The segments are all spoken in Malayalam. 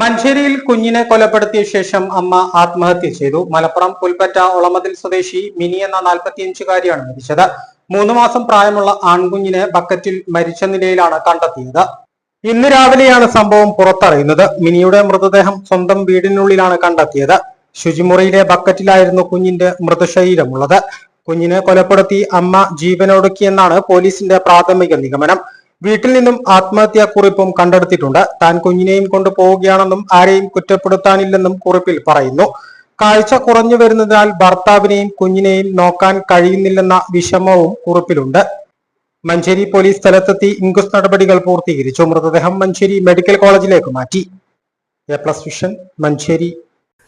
മഞ്ചേരിയിൽ കുഞ്ഞിനെ കൊലപ്പെടുത്തിയ ശേഷം അമ്മ ആത്മഹത്യ ചെയ്തു. മലപ്പുറം പുൽപ്പറ്റ ഒളമതിൽ സ്വദേശി മിനി എന്ന നാൽപ്പത്തിയഞ്ചുകാരിയാണ് മരിച്ചത്. മൂന്ന് മാസം പ്രായമുള്ള ആൺകുഞ്ഞിനെ ബക്കറ്റിൽ മരിച്ച നിലയിലാണ് കണ്ടെത്തിയത്. ഇന്ന് രാവിലെയാണ് സംഭവം പുറത്തറിയുന്നത്. മിനിയുടെ മൃതദേഹം സ്വന്തം വീടിനുള്ളിലാണ് കണ്ടെത്തിയത്. ശുചിമുറിയിലെ ബക്കറ്റിലായിരുന്നു കുഞ്ഞിന്റെ മൃതശരീരമുള്ളത്. കുഞ്ഞിനെ കൊലപ്പെടുത്തി അമ്മ ജീവനൊടുക്കിയെന്നാണ് പോലീസിന്റെ പ്രാഥമിക നിഗമനം. വീട്ടിൽ നിന്നും ആത്മഹത്യാ കുറിപ്പും കണ്ടെടുത്തിട്ടുണ്ട്. താൻ കുഞ്ഞിനെയും കൊണ്ട് പോവുകയാണെന്നും ആരെയും കുറ്റപ്പെടുത്താനില്ലെന്നും കുറിപ്പിൽ പറയുന്നു. കാഴ്ച കുറഞ്ഞു വരുന്നതിനാൽ ഭർത്താവിനെയും കുഞ്ഞിനെയും നോക്കാൻ കഴിയുന്നില്ലെന്ന വിഷമവും കുറിപ്പിലുണ്ട്. മഞ്ചേരി പോലീസ് സ്ഥലത്തെത്തി ഇൻക്വസ്റ്റ് നടപടികൾ പൂർത്തീകരിച്ചു. മൃതദേഹം മഞ്ചേരി മെഡിക്കൽ കോളേജിലേക്ക് മാറ്റി. A plus vision Manjeri.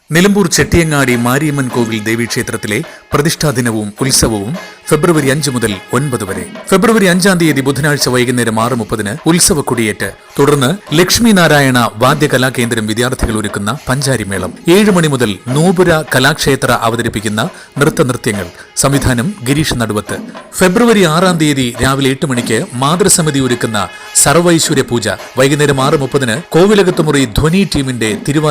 Nilambur Chettiyangadi Mariamman കോവിൽ ദേവീക്ഷേത്രത്തിലെ പ്രതിഷ്ഠാ ദിനവും ഉത്സവവും ഫെബ്രുവരി അഞ്ച് മുതൽ ഒൻപത് വരെ. ഫെബ്രുവരി അഞ്ചാം തീയതി ബുധനാഴ്ച വൈകുന്നേരം ആറ് മുപ്പതിന് ഉത്സവ കൊടിയേറ്റ്. തുടർന്ന് ലക്ഷ്മി നാരായണ വാദ്യകലാകേന്ദ്രം വിദ്യാർത്ഥികൾ ഒരുക്കുന്ന പഞ്ചാരിമേളം ഏഴ് മണി മുതൽ നൂപുര കലാക്ഷേത്ര അവതരിപ്പിക്കുന്ന നൃത്തനൃത്യങ്ങൾ സംവിധാനം ഗിരീഷ് നടുവത്ത്. ഫെബ്രുവരി ആറാം തീയതി രാവിലെ എട്ട് മണിക്ക് മാതൃസമിതി ഒരുക്കുന്ന സർവൈശ്വര്യ പൂജ. വൈകുന്നേരം ആറ് മുപ്പതിന് കോവിലകത്തുമുറി ധ്വനി ടീമിന്റെ തിരുവാ